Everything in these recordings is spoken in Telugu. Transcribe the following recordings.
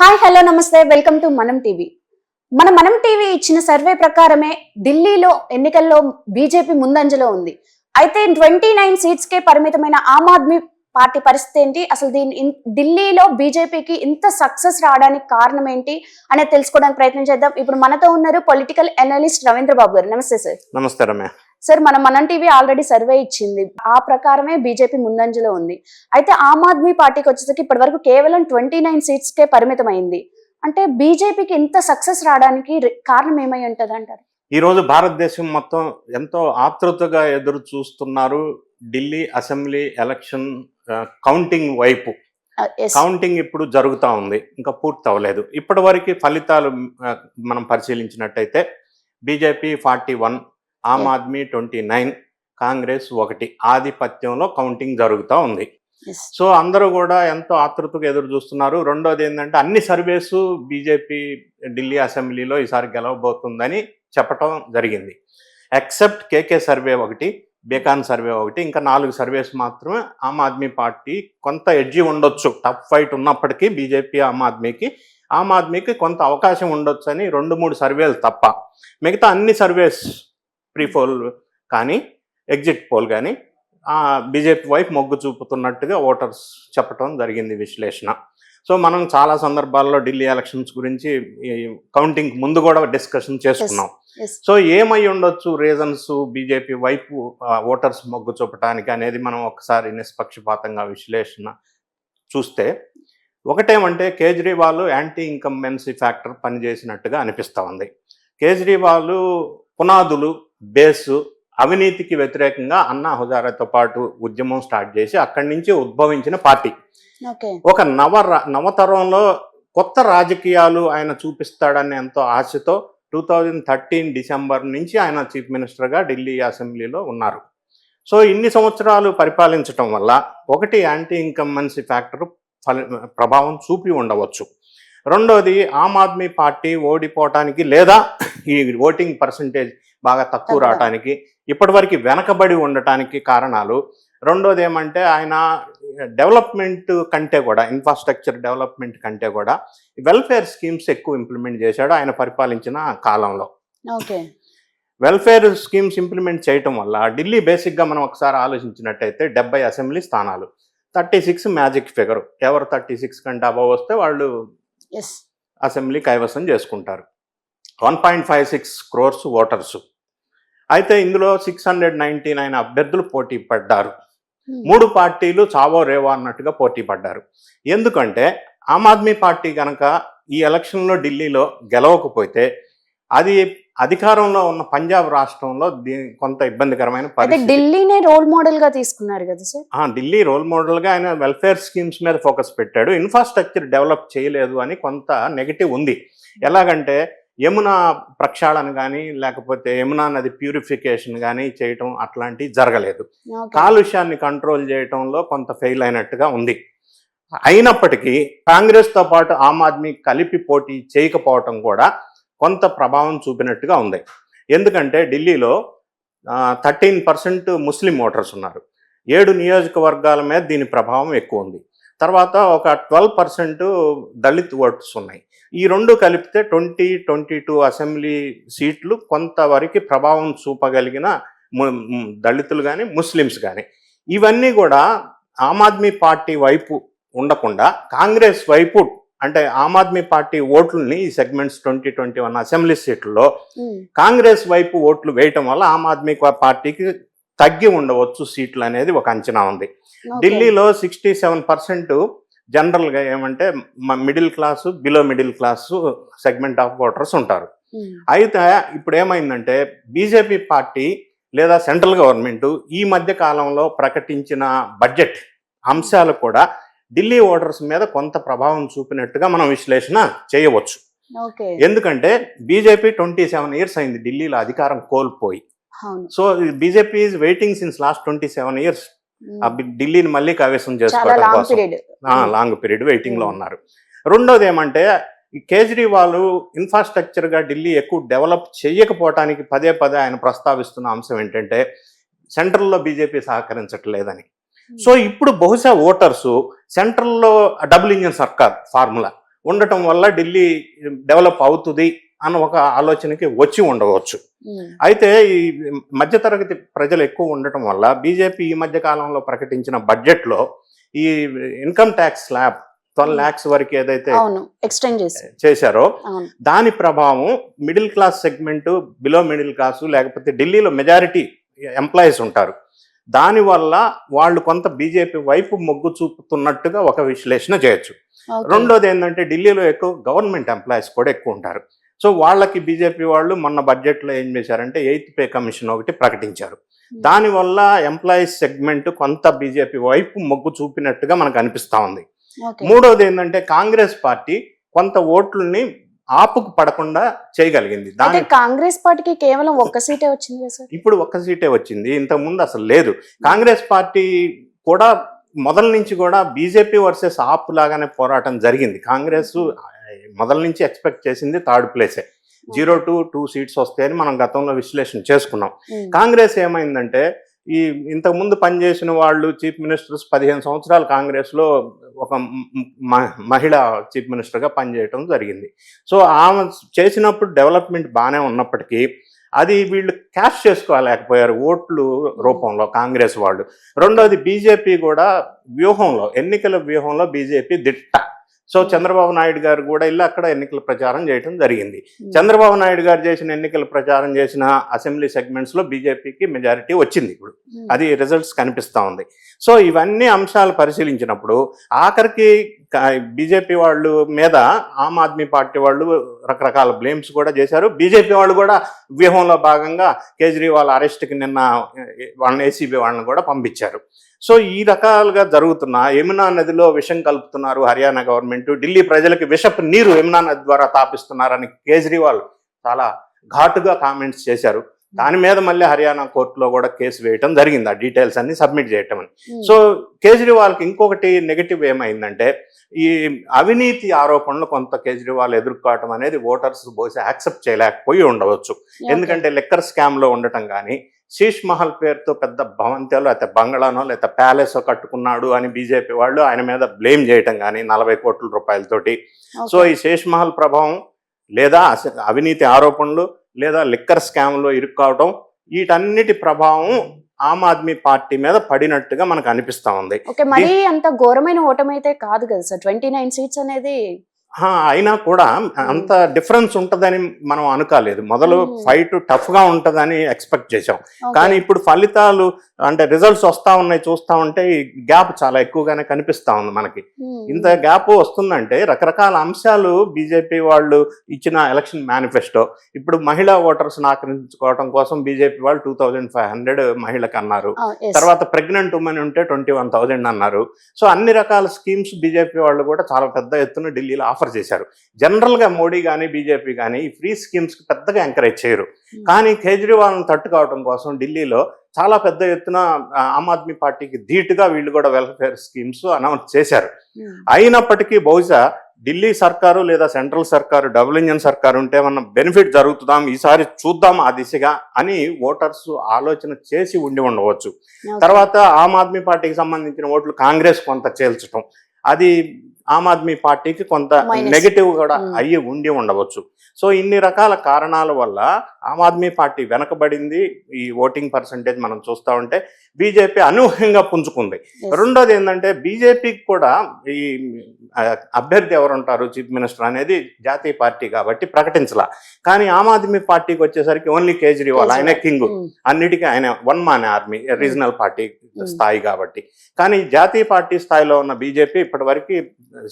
హాయ్ హలో నమస్తే. Welcome to Manam TV. మన మనం టీవీ ఇచ్చిన సర్వే ప్రకారమే ఢిల్లీలో ఎన్నికల్లో బీజేపీ ముందంజలో ఉంది. అయితే ట్వంటీ నైన్ సీట్స్ కే పరిమితమైన ఆమ్ ఆద్మీ పార్టీ పరిస్థితి ఏంటి? అసలు దీని ఢిల్లీలో బీజేపీకి ఇంత సక్సెస్ రావడానికి కారణం ఏంటి అనేది తెలుసుకోవడానికి ప్రయత్నం చేద్దాం. ఇప్పుడు మనతో ఉన్నారు పొలిటికల్ అనలిస్ట్ రవీంద్ర బాబు గారు. నమస్తే సార్. నమస్కారం సార్ మన మనం టీవీ ఆల్రెడీ సర్వే ఇచ్చింది. ఆ ప్రకారమే బీజేపీ ముందంజలో ఉంది. అయితే ఆమ్ ఆద్మీ పార్టీకి వచ్చేసరికి ఇప్పటి వరకు కేవలం ట్వంటీ నైన్ సీట్స్ కే పరిమితమైంది. అంటే బీజేపీకి ఇంత సక్సెస్ రావడానికి కారణం ఏమై ఉంటది అంటారు ఈ రోజు భారతదేశం మొత్తం ఎంతో ఆతృతగా ఎదురు చూస్తున్నారు ఢిల్లీ అసెంబ్లీ ఎలక్షన్ కౌంటింగ్ వైపు. కౌంటింగ్ ఇప్పుడు జరుగుతూ ఉంది. ఇంకా పూర్తి అవ్వలేదు ఇప్పటి వరకు ఫలితాలు మనం పరిశీలించినట్టయితే BJP forty one Aam. Aadmi twenty nine Congress ఒకటి ఆధిపత్యంలో కౌంటింగ్ జరుగుతూ ఉంది. సో అందరూ కూడా ఎంతో ఆతృతగా ఎదురు చూస్తున్నారు రెండోది ఏంటంటే అన్ని సర్వేసు బీజేపీ ఢిల్లీ అసెంబ్లీలో ఈసారి గెలవబోతుందని చెప్పటం జరిగింది ఎక్సెప్ట్ కేకే సర్వే ఒకటి బేకాన్ సర్వే ఒకటి ఇంకా నాలుగు సర్వేస్ మాత్రమే ఆమ్ ఆద్మీ పార్టీ కొంత ఎడ్జి ఉండొచ్చు టఫ్ ఫైట్ ఉన్నప్పటికీ బీజేపీ ఆమ్ ఆద్మీకి ఆమ్ ఆద్మీకి కొంత అవకాశం ఉండొచ్చు అని రెండు మూడు సర్వేలు తప్ప మిగతా అన్ని సర్వేస్ ప్రీ పోల్ కానీ ఎగ్జిట్ పోల్ కానీ బీజేపీ వైపు మొగ్గు చూపుతున్నట్టుగా ఓటర్స్ చెప్పడం జరిగింది విశ్లేషణ. సో మనం చాలా సందర్భాల్లో ఢిల్లీ ఎలక్షన్స్ గురించి కౌంటింగ్ ముందు కూడా డిస్కషన్ చేసుకున్నాం. సో ఏమై ఉండొచ్చు రీజన్స్ బీజేపీ వైపు ఓటర్స్ మొగ్గు చూపటానికి అనేది మనం ఒకసారి నిష్పక్షపాతంగా విశ్లేషణ చూస్తే ఒకటేమంటే కేజ్రీవాల్ యాంటీ ఇన్కంబెన్సీ ఫ్యాక్టర్ పనిచేసినట్టుగా అనిపిస్తూ ఉంది. కేజ్రీవాల్ పునాదులు బేసు అవినీతికి వ్యతిరేకంగా అన్నా హుజారాతో పాటు ఉద్యమం స్టార్ట్ చేసి అక్కడి నుంచి ఉద్భవించిన పార్టీ. ఒక నవ నవతరంలో కొత్త రాజకీయాలు ఆయన చూపిస్తాడని ఎంతో ఆశతో టూ థౌజండ్ థర్టీన్ డిసెంబర్ నుంచి ఆయన చీఫ్ మినిస్టర్గా ఢిల్లీ అసెంబ్లీలో ఉన్నారు. సో ఇన్ని సంవత్సరాలు పరిపాలించటం వల్ల ఒకటి యాంటీ ఇన్కమ్మన్సీ ఫ్యాక్టర్ ప్రభావం చూపి ఉండవచ్చు. రెండోది ఆమ్ ఆద్మీ పార్టీ ఓడిపోవటానికి లేదా ఈ ఓటింగ్ పర్సంటేజ్ బాగా తక్కువ. రావటానికి ఇప్పటివరకు వెనకబడి ఉండటానికి కారణాలు. రెండోది ఏమంటే ఆయన డెవలప్మెంట్ కంటే కూడా ఇన్ఫ్రాస్ట్రక్చర్ డెవలప్మెంట్ కంటే కూడా వెల్ఫేర్ స్కీమ్స్ ఎక్కువ ఇంప్లిమెంట్ చేశాడు ఆయన పరిపాలించిన కాలంలో. ఓకే. వెల్ఫేర్ స్కీమ్స్ ఇంప్లిమెంట్ చేయటం వల్ల ఢిల్లీ బేసిక్గా మనం ఒకసారి ఆలోచించినట్టయితే డెబ్బై అసెంబ్లీ స్థానాలు. Thirty six magic figure. ఎవరు థర్టీ సిక్స్ కంటే అబవ్ వస్తే వాళ్ళు అసెంబ్లీ కైవసం చేసుకుంటారు. One point five six crores voters. అయితే ఇందులో సిక్స్ హండ్రెడ్ నైంటీ నైన్ అభ్యర్థులు పోటీ పడ్డారు. మూడు పార్టీలు చావో రేవో అన్నట్టుగా పోటీ పడ్డారు. ఎందుకంటే ఆమ్ ఆద్మీ పార్టీ కనుక ఈ ఎలక్షన్లో ఢిల్లీలో గెలవకపోతే అది అధికారంలో ఉన్న పంజాబ్ రాష్ట్రంలో కొంత ఇబ్బందికరమైన ఢిల్లీనే రోల్ మోడల్గా తీసుకున్నారు కదా సార్? ఢిల్లీ రోల్ మోడల్గా ఆయన వెల్ఫేర్ స్కీమ్స్ మీద ఫోకస్ పెట్టాడు. ఇన్ఫ్రాస్ట్రక్చర్ డెవలప్ చేయలేదు అని కొంత నెగిటివ్ ఉంది. ఎలాగంటే యమునా ప్రక్షాళన కానీ లేకపోతే యమునా నది ప్యూరిఫికేషన్ కానీ చేయటం అట్లాంటివి జరగలేదు. కాలుష్యాన్ని కంట్రోల్ చేయటంలో కొంత ఫెయిల్ అయినట్టుగా ఉంది. అయినప్పటికీ కాంగ్రెస్తో పాటు ఆమ్ ఆద్మీ కలిపి పోటీ చేయకపోవటం కూడా కొంత ప్రభావం చూపినట్టుగా ఉంది. ఎందుకంటే ఢిల్లీలో థర్టీన్ పర్సెంట్ ముస్లిం ఓటర్స్ ఉన్నారు. ఏడు నియోజకవర్గాల మీద దీని ప్రభావం ఎక్కువ ఉంది. తర్వాత ఒక ట్వెల్వ్ పర్సెంట్ దళిత్ ఓట్స్ ఉన్నాయి. ఈ రెండు కలిపితే ట్వంటీ ట్వంటీ టూ అసెంబ్లీ సీట్లు కొంతవరకు ప్రభావం చూపగలిగిన ము- దళితులు కానీ ముస్లిమ్స్ కానీ ఇవన్నీ కూడా ఆమ్ ఆద్మీ పార్టీ వైపు ఉండకుండా కాంగ్రెస్ వైపు అంటే ఆమ్ ఆద్మీ పార్టీ ఓట్లని ఈ segments twenty twenty one assembly సీట్లలో. కాంగ్రెస్ వైపు ఓట్లు వేయటం వల్ల ఆమ్ ఆద్మీ పార్టీకి తగ్గి ఉండవచ్చు సీట్లు అనేది ఒక అంచనా ఉంది. ఢిల్లీలో సిక్స్టీ సెవెన్ పర్సెంట్ జనరల్గా ఏమంటే middle class below middle class segment of voters ఉంటారు. అయితే ఇప్పుడు ఏమైందంటే బీజేపీ పార్టీ లేదా సెంట్రల్ గవర్నమెంట్ ఈ మధ్య కాలంలో ప్రకటించిన బడ్జెట్ అంశాలు కూడా ఢిల్లీ ఓటర్స్ మీద కొంత ప్రభావం చూపినట్టుగా మనం విశ్లేషణ చేయవచ్చు. ఎందుకంటే బీజేపీ ట్వంటీ సెవెన్ ఇయర్స్ అయింది ఢిల్లీలో అధికారం కోల్పోయి. So BJP is waiting since last twenty seven years ఢిల్లీని మళ్ళీ చాలా చేసుకోవడం లాంగ్ కోసం. పీరియడ్ లాంగ్ పీరియడ్ వెయిటింగ్లో. ఉన్నారు. రెండోది ఏమంటే కేజ్రీవాల్ ఇన్ఫ్రాస్ట్రక్చర్గా ఢిల్లీ ఎక్కువ డెవలప్ చేయకపోవటానికి పదే పదే ఆయన ప్రస్తావిస్తున్న అంశం ఏంటంటే సెంట్రల్లో బీజేపీ సహకరించట్లేదని. సో ఇప్పుడు బహుశా ఓటర్స్ సెంట్రల్లో డబుల్ ఇంజన్ సర్కార్ ఫార్ములా ఉండటం వల్ల ఢిల్లీ డెవలప్ అవుతుంది అన్న ఒక ఆలోచనకి వచ్చి ఉండవచ్చు. అయితే ఈ మధ్యతరగతి ప్రజలు ఎక్కువ ఉండటం వల్ల బీజేపీ ఈ మధ్య కాలంలో ప్రకటించిన బడ్జెట్లో ఈ income tax slab twelve lakhs వరకు ఏదైతే ఎక్స్టెండ్ చేశారో దాని ప్రభావం middle class segment below middle class లేకపోతే ఢిల్లీలో మెజారిటీ ఎంప్లాయీస్ ఉంటారు. దానివల్ల వాళ్ళు కొంత బీజేపీ వైపు మొగ్గు చూపుతున్నట్టుగా ఒక విశ్లేషణ చేయొచ్చు. రెండోది ఏంటంటే ఢిల్లీలో ఎక్కువ గవర్నమెంట్ ఎంప్లాయీస్ కూడా ఎక్కువ ఉంటారు. సో వాళ్ళకి బీజేపీ వాళ్ళు మొన్న బడ్జెట్లో ఏం చేశారంటే ఎయిత్ పే కమిషన్ ఒకటి ప్రకటించారు. దానివల్ల ఎంప్లాయీస్ సెగ్మెంట్ కొంత బీజేపీ వైపు మొగ్గు చూపినట్టుగా మనకు అనిపిస్తా ఉంది. మూడోది ఏంటంటే కాంగ్రెస్ పార్టీ కొంత ఓట్లని ఆపుకు పడకుండా చేయగలిగింది. దాని కాంగ్రెస్ పార్టీకి కేవలం ఒక్క సీటే వచ్చింది ఇప్పుడు ఒక్క సీటే వచ్చింది. ఇంతకు ముందు అసలు లేదు. కాంగ్రెస్ పార్టీ కూడా మొదల నుంచి కూడా బీజేపీ వర్సెస్ ఆప్ లాగానే పోరాటం జరిగింది. కాంగ్రెస్ మొదల నుంచి ఎక్స్పెక్ట్ చేసింది థర్డ్ ప్లేసే. జీరో టు టూ సీట్స్ వస్తాయని మనం గతంలో విశ్లేషణ చేసుకున్నాం. కాంగ్రెస్ ఏమైందంటే ఈ ఇంతకుముందు పనిచేసిన వాళ్ళు చీఫ్ మినిస్టర్స్ పదిహేను సంవత్సరాలు కాంగ్రెస్లో ఒక మహిళ చీఫ్ మినిస్టర్గా పనిచేయటం జరిగింది. సో ఆమె చేసినప్పుడు డెవలప్మెంట్ బాగానే ఉన్నప్పటికీ అది వీళ్ళు క్యాష్ చేసుకోలేకపోయారు ఓట్లు రూపంలో కాంగ్రెస్ వాళ్ళు. రెండోది బీజేపీ కూడా వ్యూహంలో ఎన్నికల వ్యూహంలో బీజేపీ దిట్ట. సో చంద్రబాబు నాయుడు గారు కూడా వెళ్ళి అక్కడ ఎన్నికల ప్రచారం చేయడం జరిగింది. చంద్రబాబు నాయుడు గారు చేసిన ఎన్నికల ప్రచారం చేసిన అసెంబ్లీ సెగ్మెంట్స్లో బీజేపీకి మెజారిటీ వచ్చింది ఇప్పుడు. ఉమ్, అది రిజల్ట్స్ కనిపిస్తా ఉంది. సో ఇవన్నీ అంశాలు పరిశీలించినప్పుడు ఆఖరికి బీజేపీ వాళ్ళు మీద ఆమ్ ఆద్మీ పార్టీ వాళ్ళు రకరకాల బ్లేమ్స్ కూడా చేశారు. బీజేపీ వాళ్ళు కూడా వ్యూహంలో భాగంగా కేజ్రీవాల్ అరెస్ట్కి నిన్న వాళ్ళని ఏసీబీ వాళ్ళని కూడా పంపించారు. సో ఈ రకాలుగా జరుగుతున్న యమునా నదిలో విషం కలుపుతున్నారు హర్యానా గవర్నమెంట్ ఢిల్లీ ప్రజలకు విషపు నీరు యమునా నది ద్వారా తాపిస్తున్నారని కేజ్రీవాల్ చాలా ఘాటుగా కామెంట్స్ చేశారు. దాని మీద మళ్ళీ హర్యానా కోర్టులో కూడా కేసు వేయటం జరిగింది. ఆ డీటెయిల్స్ అన్ని సబ్మిట్ చేయటం అని ఉమ్, సో కేజ్రీవాల్కి ఇంకొకటి నెగటివ్ ఏమైందంటే ఈ అవినీతి ఆరోపణలు కొంత కేజ్రీవాల్ ఎదుర్కోవటం అనేది ఓటర్స్ బహుశా యాక్సెప్ట్ చేయలేకపోయి ఉండవచ్చు. ఎందుకంటే లెక్కర్ స్కామ్లో ఉండటం కానీ శీష్ మహల్ పేరుతో పెద్ద భవంతిలో లేకపోతే బంగ్లానో లేకపోతే ప్యాలెస్ కట్టుకున్నాడు అని బీజేపీ వాళ్ళు ఆయన మీద బ్లేమ్ చేయటం కానీ నలభై కోట్ల రూపాయలతోటి. సో ఈ శేష్ మహల్ ప్రభావం లేదా అవినీతి ఆరోపణలు లేదా లిక్కర్ స్కామ్లో ఇరుక్కోవటం వీటన్నిటి ప్రభావం ఆమ్ ఆద్మీ పార్టీ మీద పడినట్టుగా మనకు అనిపిస్తా ఉంది. ఓకే మరీ అంత ఘోరమైన ఓటమి అయితే కాదు కదా సార్. ట్వంటీ నైన్ సీట్స్ అనేది అయినా కూడా అంత డిఫరెన్స్ ఉంటదని మనం అనుకోలేదు. మొదలు. ఫైట్ టఫ్గా ఉంటదని ఎక్స్పెక్ట్ చేసాం. కానీ ఇప్పుడు ఫలితాలు అంటే రిజల్ట్స్ వస్తా ఉన్నాయి చూస్తా ఉంటే ఈ గ్యాప్ చాలా ఎక్కువగానే కనిపిస్తా ఉంది మనకి. ఇంత గ్యాప్ వస్తుందంటే రకరకాల అంశాలు బీజేపీ వాళ్ళు ఇచ్చిన ఎలక్షన్ మేనిఫెస్టో ఇప్పుడు మహిళా ఓటర్స్ ఆక్రమించుకోవడం కోసం బీజేపీ వాళ్ళు టూ థౌజండ్ ఫైవ్ హండ్రెడ్ మహిళకు అన్నారు. Yes. తర్వాత ప్రెగ్నెంట్ ఉమెన్ ఉంటే ట్వంటీ వన్ థౌజండ్ అన్నారు. సో అన్ని రకాల స్కీమ్స్ బీజేపీ వాళ్ళు కూడా చాలా పెద్ద ఎత్తున ఢిల్లీలో ఆఫర్ చేశారు. జనరల్గా మోడీ కానీ బీజేపీ కానీ ఈ ఫ్రీ స్కీమ్స్కి పెద్దగా ఎంకరేజ్ చేయరు. కానీ కేజ్రీవాల్ని తట్టుకోవడం కోసం ఢిల్లీలో చాలా పెద్ద ఎత్తున ఆమ్ ఆద్మీ పార్టీకి ధీటుగా వీళ్ళు కూడా వెల్ఫేర్ స్కీమ్స్ అనౌన్స్ చేశారు. ఉమ్, అయినప్పటికీ బహుశా ఢిల్లీ సర్కారు లేదా సెంట్రల్ సర్కారు డబుల్ ఇంజన్ సర్కారు ఉంటే ఏమన్నా బెనిఫిట్ జరుగుతుందాం ఈసారి చూద్దాం ఆ దిశగా అని ఓటర్స్ ఆలోచన చేసి ఉండి ఉండవచ్చు. తర్వాత ఆమ్ ఆద్మీ పార్టీకి సంబంధించిన ఓట్లు కాంగ్రెస్ కొంత చేల్చడం అది ఆమ్ ఆద్మీ పార్టీకి కొంత. నెగటివ్ కూడా Hmm. అయ్యి ఉండి ఉండవచ్చు. సో ఇన్ని రకాల కారణాల వల్ల ఆమ్ ఆద్మీ పార్టీ వెనకబడింది. ఈ ఓటింగ్ పర్సంటేజ్ మనం చూస్తా ఉంటే బీజేపీ అనూహ్యంగా పుంజుకుంది. రెండోది ఏంటంటే బీజేపీకి కూడా ఈ అభ్యర్థి ఎవరు ఉంటారు చీఫ్ మినిస్టర్ అనేది జాతీయ పార్టీ కాబట్టి ప్రకటించలా. కానీ ఆమ్ ఆద్మీ పార్టీకి వచ్చేసరికి ఓన్లీ కేజ్రీవాల్ ఆయనే కింగ్. ఉమ్, అన్నిటికీ ఆయన one man army regional party Hmm. స్థాయి కాబట్టి. కానీ జాతీయ పార్టీ స్థాయిలో ఉన్న బీజేపీ ఇప్పటివరకు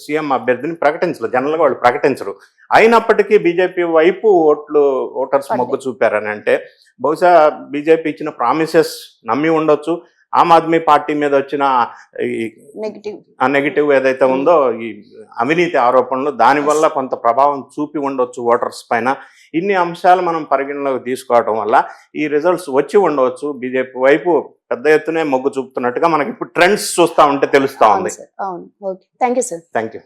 సీఎం అభ్యర్థిని ప్రకటించలేదు జనరల్గా వాళ్ళు ప్రకటించరు. అయినప్పటికీ బీజేపీ వైపు ఓట్లు ఓటర్స్. మొగ్గు చూపారని అంటే బహుశా బీజేపీ ఇచ్చిన ప్రామిసెస్ నమ్మి ఉండొచ్చు. ఆమ్ ఆద్మీ పార్టీ మీద వచ్చిన ఈ నెగిటివ్ ఆ నెగిటివ్ ఏదైతే ఉందో ఈ అవినీతి ఆరోపణలు దానివల్ల కొంత ప్రభావం చూపి ఉండొచ్చు ఓటర్స్ పైన. ఇన్ని అంశాలు మనం పరిగణలోకి తీసుకోవడం వల్ల ఈ రిజల్ట్స్ వచ్చి ఉండవచ్చు. బీజేపీ వైపు పెద్ద ఎత్తునే మొగ్గు చూపుతున్నట్టుగా మనకి ఇప్పుడు ట్రెండ్స్ చూస్తా ఉంటే తెలుస్తా ఉంది. సార్ అవును. Okay thank you sir thank you